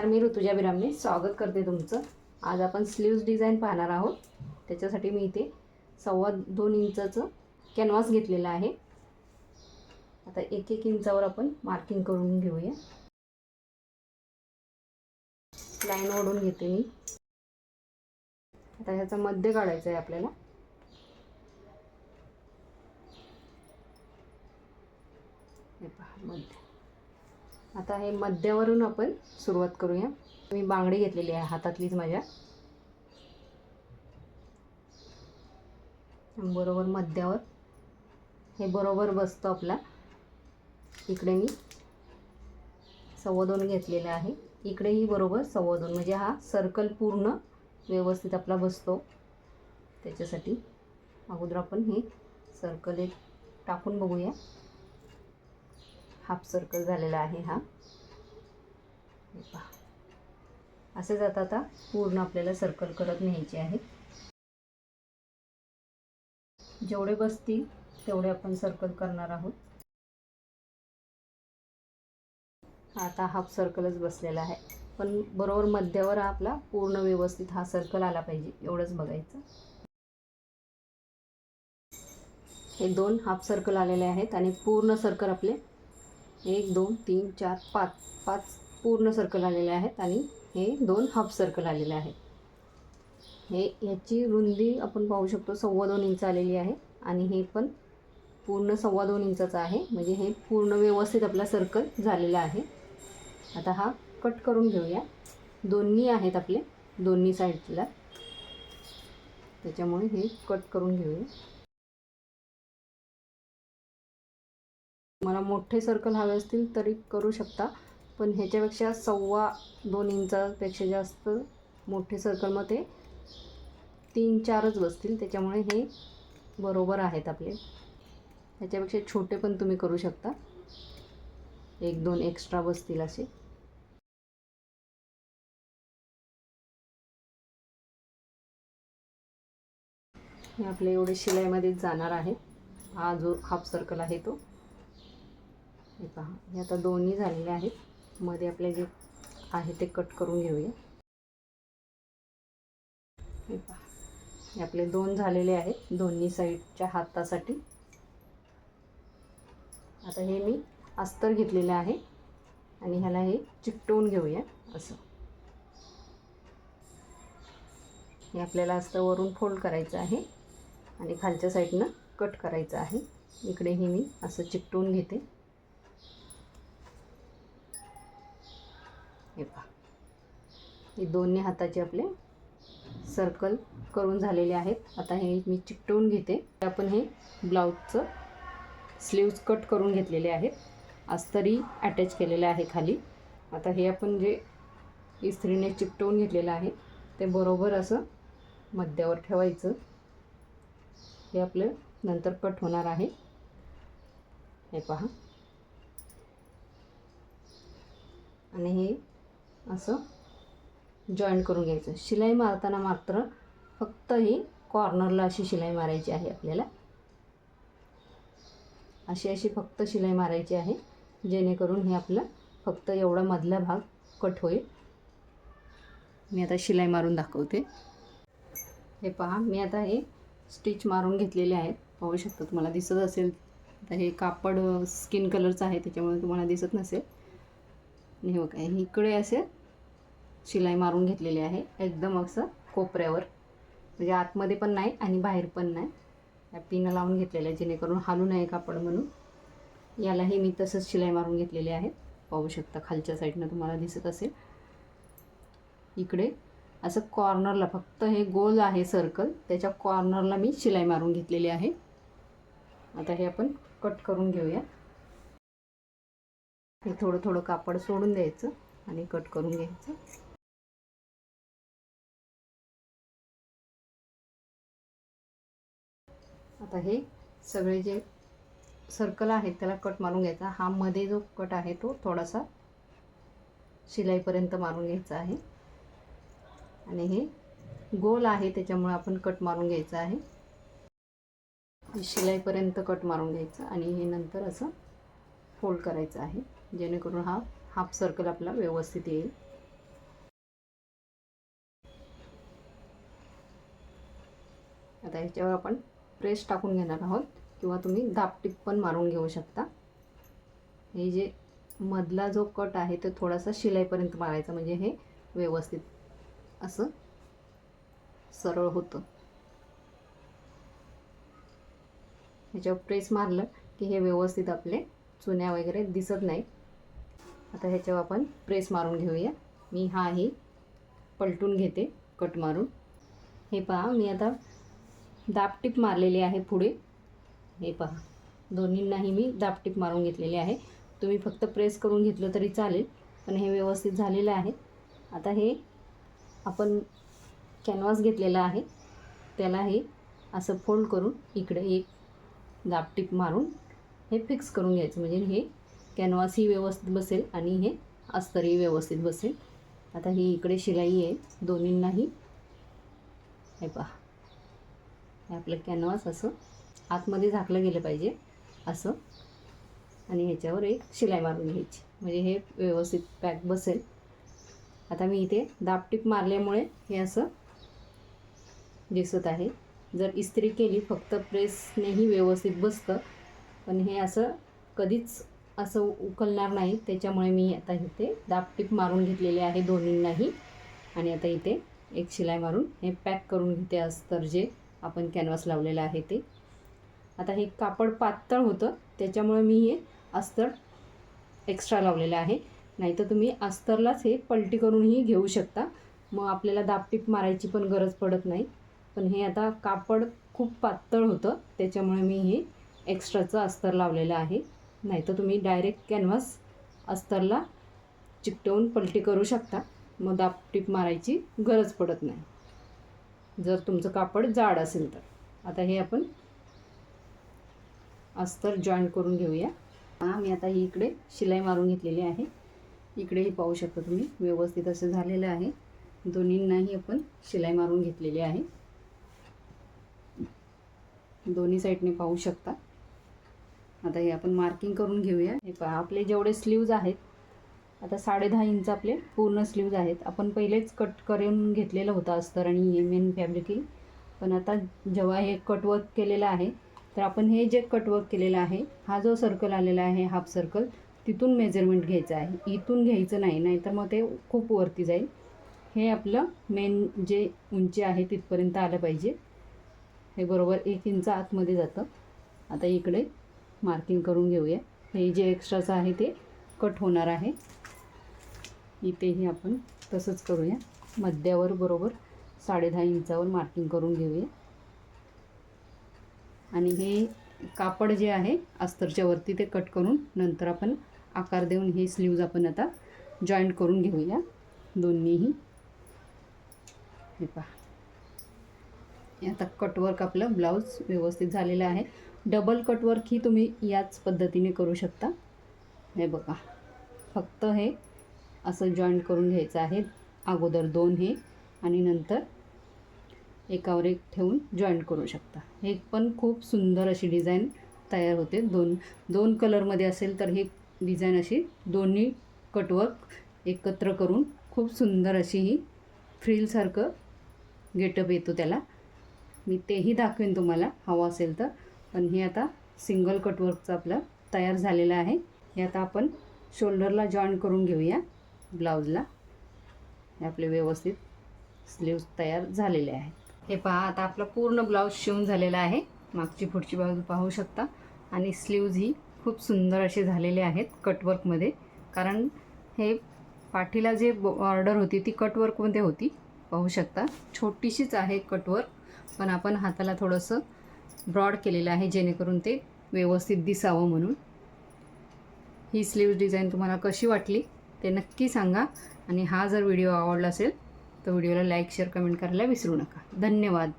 नमस्कार मी ऋतुजा बिरामने स्वागत करते तुमचं. आज आपण स्लीव्ज डिझाईन पाहणार आहोत. त्याच्यासाठी मी इथे सव्वा दोन इंचाचं कॅनव्हास घेतलेला आहे. आता एक एक इंचावर आपण मार्किंग करून घेऊया. लाईन ओढून घेते मी. आता ह्याचा मध्य काढायचा आहे आपल्याला. हे पहा मध्य. आता हे मध्यावरून आपण सुरुवात करूया. मी बांगडी घेतलेली आहे हातातलीच माझ्या. बरोबर मध्यावर. हे बरोबर बसतो आपला. इकडे मी सव्वा दोन घेतलेला आहे. इकडेही बरोबर सव्वा दोन. म्हणजे हा सर्कल पूर्ण व्यवस्थित आपला बसतो. त्याच्यासाठी अगोदर आपण हे सर्कल एक टाकून बघूया. हाफ सर्कल झालेला आहे हा. असे जात आता पूर्ण आपल्याला सर्कल करत न्यायचे आहे. जेवढे बसतील तेवढे आपण सर्कल करणार आहोत. आता हाफ सर्कलच बसलेला आहे. पण बरोबर मध्यावर आपला पूर्ण व्यवस्थित हा सर्कल आला पाहिजे एवढंच बघायचं. हे दोन हाफ सर्कल आलेले आहेत आणि पूर्ण सर्कल आपले एक दोन तीन चार पाच. पाच पूर्ण सर्कल आलेले आहेत आणि हे दोन हाफ सर्कल आलेले आहेत. हे ह्याची रुंदी आपण पाहू शकतो सव्वा दोन इंच आलेली आहे आणि हे पण पूर्ण सव्वा दोन इंचाचं आहे. म्हणजे हे पूर्ण व्यवस्थित आपला सर्कल झालेला आहे. आता हा कट करून घेऊया. दोन्ही आहेत आपले दोन्ही साईडला त्याच्यामुळे हे कट करून घेऊया. मला मोठे सर्कल हवे असतील तरी करू शकता. पण ह्याच्यापेक्षा सव्वा दोन इंचापेक्षा जास्त मोठे सर्कलमध्ये तीन चारच बसतील. त्याच्यामुळे हे बरोबर आहेत आपले. ह्याच्यापेक्षा छोटे पण तुम्ही करू शकता. एक दोन एक्स्ट्रा बसतील असे. हे आपले एवढे शिलाईमध्ये जाणार आहे. हा जो हाफ सर्कल आहे तो. हे पहा हे आता दोन्ही झालेले आहेत. मध्ये आपले जे आहे ते कट करून घेऊया. हे पहा हे आपले दोन झालेले आहेत दोन्ही साईडच्या हातासाठी. आता हे मी अस्तर घेतलेलं आहे आणि ह्याला हे चिकटवून घेऊया असं. हे आपल्याला अस्तर वरून फोल्ड करायचं आहे आणि खालच्या साईडनं कट करायचं आहे. इकडेही मी असं चिकटवून घेते. हे पहा. हे दोन्ही हाताचे आपले सर्कल करून झालेले आहेत. आता हे मी चिकटवून घेते. आपण हे ब्लाऊजचं स्लीव्ज कट करून घेतलेले आहेत. अस्तरी अटॅच केलेलं आहे खाली. आता हे आपण जे इस्त्रीने चिकटवून घेतलेलं आहे ते बरोबर असं मध्यावर ठेवायचं. हे आपलं नंतर कट होणार आहे. हे पहा. आणि हे असं जॉईंट करून घ्यायचं. शिलाई मारताना मात्र फक्त ही कॉर्नरला अशी शिलाई मारायची आहे आपल्याला. अशी अशी फक्त शिलाई मारायची आहे जेणेकरून हे आपलं फक्त एवढा मधला भाग कट होईल. मी आता शिलाई मारून दाखवते. हे पहा मी आता हे स्टिच मारून घेतलेले आहेत. पाहू शकता तुम्हाला दिसत असेल. तर हे कापड स्किन कलरचं आहे त्याच्यामुळे तुम्हाला दिसत नसेल. आणि हे बघा इकडे असे शिलाई मारून घेतलेली आहे. एकदम असं कोपऱ्यावर. म्हणजे आतमध्ये पण नाही आणि बाहेर पण नाही. या पिनं लावून घेतलेलं आहे जेणेकरून हालू नये कापड म्हणून. यालाही मी तसंच शिलाई मारून घेतलेली आहे पाहू शकता खालच्या साईडनं तुम्हाला दिसत असेल. इकडे असं कॉर्नरला फक्त हे गोल आहे सर्कल. त्याच्या कॉर्नरला मी शिलाई मारून घेतलेली आहे. आता हे आपण कट करून घेऊया. हे थोडं थोडं कापड सोडून द्यायचं आणि कट करून घ्यायचं. आता हे सगळे जे सर्कल आहेत त्याला कट मारून घ्यायचा. हा मध्ये जो कट आहे तो थोडासा शिलाईपर्यंत मारून घ्यायचा आहे. आणि हे गोल आहे त्याच्यामुळे आपण कट मारून घ्यायचं आहे. शिलाईपर्यंत कट मारून घ्यायचं आणि हे नंतर असं फोल्ड करायचं आहे. जेणेकरून हा हाफ सर्कल आपला व्यवस्थित येईल. आता ह्याच्यावर आपण प्रेस टाकून घेणार आहोत किंवा तुम्ही दापटीप पण मारून घेऊ शकता. हे जे मधला जो कट आहे तो थोडासा शिलाईपर्यंत मारायचा म्हणजे हे व्यवस्थित असं सरळ होतं. ह्याच्यावर प्रेस मारलं की हे व्यवस्थित आपले चुन्या वगैरे दिसत नाही आता ह्याच्यावर आपण प्रेस मारून घेऊया. मी हा आहे पलटून घेते कट मारून. हे पहा मी आता दापटीप मारलेली आहे पुढे. हे पहा दोन्हींनाही मी दापटीप मारून घेतलेली आहे. तुम्ही फक्त प्रेस करून घेतलं तरी चालेल पण हे व्यवस्थित झालेलं आहे. आता हे आपण कॅनव्हास घेतलेला आहे. त्याला हे असं फोल्ड करून इकडे एक दापटीप मारून हे फिक्स करून घ्यायचं. म्हणजे हे कॅनव्हासही व्यवस्थित बसेल आणि हे अस्तरही व्यवस्थित बसेल. आता ही इकडे शिलाई आहे दोन्हींनाही. हे पहा. हे आपलं कॅनव्हास असं आतमध्ये झाकलं गेलं पाहिजे असं. आणि ह्याच्यावर एक शिलाई मारून घ्यायची. म्हणजे हे व्यवस्थित पॅक बसेल. आता मी इथे दापटीप मारल्यामुळे हे असं दिसत आहे. जर इस्त्री केली फक्त प्रेसनेही व्यवस्थित बसतं. पण हे असं कधीच असं उकलणार नाही. त्याच्यामुळे मी आता इथे दापटीप मारून घेतलेले आहे दोन्हींनाही. आणि आता इथे एक शिलाई मारून हे पॅक करून घेते अस्तर जे आपण कॅनव्हास लावलेलं आहे ते. आता हे कापड पातळ होतं. त्याच्यामुळे मी हे अस्तर एक्स्ट्रा लावलेलं आहे. नाहीतर तुम्ही अस्तरलाच हे पलटी करूनही घेऊ शकता. मग आपल्याला दापटीप मारायची पण गरज पडत नाही. पण हे आता कापड खूप पातळ होतं. त्याच्यामुळे मी हे एक्स्ट्राचं अस्तर लावलेलं आहे. नाही तर तुम्ही डायरेक्ट कॅनव्हास अस्तरला चिकटवून पलटी करू शकता. मग दापटीप मारायची गरज पडत नाही. जर तुमचं कापड जाड असेल तर. आता हे आपण अस्तर जॉईन करून घेऊया. हां मी आता ही इकडे शिलाई मारून घेतलेली आहे. इकडेही पाहू शकता तुम्ही व्यवस्थित असं झालेलं आहे. दोन्हींनाही आपण शिलाई मारून घेतलेली आहे. दोन्ही साईडने पाहू शकता. आता हे आपण मार्किंग करून घेऊया. हे पहा आपले जेवढे स्लीव्ज आहेत आता साडे दहा इंच आपले पूर्ण स्लीव्ज आहेत. आपण पहिलेच कट करून घेतलेलं होतं अस्तर आणि हे मेन फॅब्रिक पण आता जेव्हा हे कटवर्क केलेलं आहे तर आपण हे जे कटवर्क केलेलं आहे हा जो सर्कल आलेला आहे हाफ सर्कल तिथून मेजरमेंट घ्यायचं आहे. इथून घ्यायचं नाही नाहीतर मग ते खूप वरती जाईल. हे आपलं मेन जे उंची आहे तिथपर्यंत आलं पाहिजे. हे बरोबर एक इंच आतमध्ये जातं. आता इकडे मार्किंग करून घेऊया. हे जे एक्स्ट्राचं आहे ते कट होणार आहे. इथेही आपण तसंच करूया. मध्यावर बरोबर साडे दहा इंचावर मार्किंग करून घेऊया. आणि हे कापड जे आहे अस्तरच्या वरती ते कट करून नंतर आपण आकार देऊन हे स्लीव्ज आपण आता जॉईंट करून घेऊया. दोन्हीही. हे पहा. आता कटवर्क आपलं ब्लाऊज व्यवस्थित झालेलं आहे. डबल कटवर्क ही तुम्ही याच पद्धतीने करू शकता. हे बघा. फक्त हे असं जॉईंट करून घ्यायचं आहे. अगोदर दोन हे आणि नंतर एकावर एक ठेवून जॉईंट करू शकता. हे पण खूप सुंदर अशी डिझाईन तयार होते. दोन दोन कलरमध्ये असेल तर हे डिझाईन अशी दोन्ही कटवर्क एकत्र करून खूप सुंदर अशी ही फ्रीलसारखं गेटअप येतो त्याला. मी तेही दाखवेन तुम्हाला. हवं असेल तर. पण हे आता सिंगल कटवर्कचं आपलं तयार झालेलं आहे. हे आता आपण शोल्डरला जॉईन करून घेऊया ब्लाऊजला. हे आपले व्यवस्थित स्लीव्ज तयार झालेले आहेत. हे पहा आता आपला पूर्ण ब्लाऊज शिवून झालेला आहे. मागची पुढची बाजू पाहू शकता. आणि स्लीव्ज ही खूप सुंदर असे झालेले आहेत कटवर्कमध्ये कारण हे पाठीला जे ऑर्डर होती ती कटवर्कमध्ये होती. पाहू शकता. छोटीशीच आहे कटवर्क पण आपण हाताला थोडंसं ब्रॉड केलेलं आहे जेणेकरून ते व्यवस्थित दिसावं म्हणून. ही स्लीव्ज डिझाईन तुम्हाला कशी वाटली ते नक्की सांगा. आणि हा जर व्हिडिओ आवडला असेल तर व्हिडिओला लाईक शेअर कमेंट करायला विसरू नका. धन्यवाद.